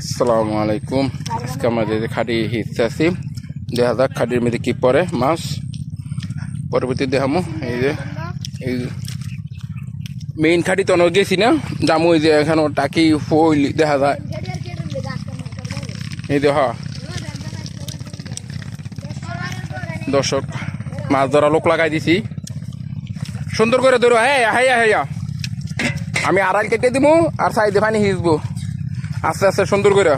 আসসালামু আলাইকুম। আজকে আমাদের খাড়ি হিচ্ছে আছি। দেখা যাক খাড়ির মধ্যে কি পরে মাছ। পরবর্তী দেখামো। এই যে, এই মেইন খাড়ি তো অনেক গেছি না। যামু ওই যে এখানে টাকি ফইল দেখা যায় এই যে হ দর্শক, মাছ ধরা লোক লাগাই দিছি। সুন্দর করে ধরো। হ্যাঁ হ্যাঁ হ্যাঁ। আমি আড়াল কেটে দিব আর সাইডে পানি হিসবো আস্তে আস্তে সুন্দর করে।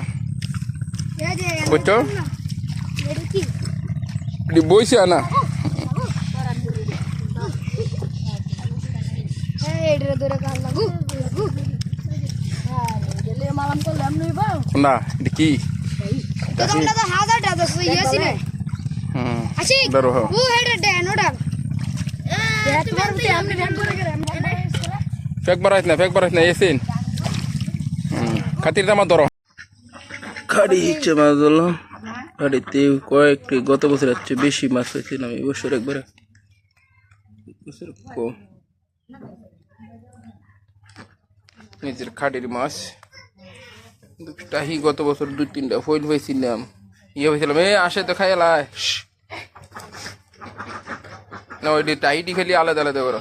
বুঝছ? বইছে না? না এটি কি? হুম ধরো হো ফেক বারাইস না ফেক বারাইস না এসিন খাতির দামা ধরো খাড়ি ইচ্ছে মাছ ধরলো খাড়িতে কয়েকটি গত বছর হচ্ছে বেশি মাছ হয়েছে না এই বছর একবারে। বছর কম নিজের খাড়ির মাছ। টাহি গত বছর দুই তিনটা ফইল হয়েছিলাম ইয়ে হয়েছিলাম এ আসে তো খাই না ওইটি টাইটি খালি আলাদা আলাদা করো।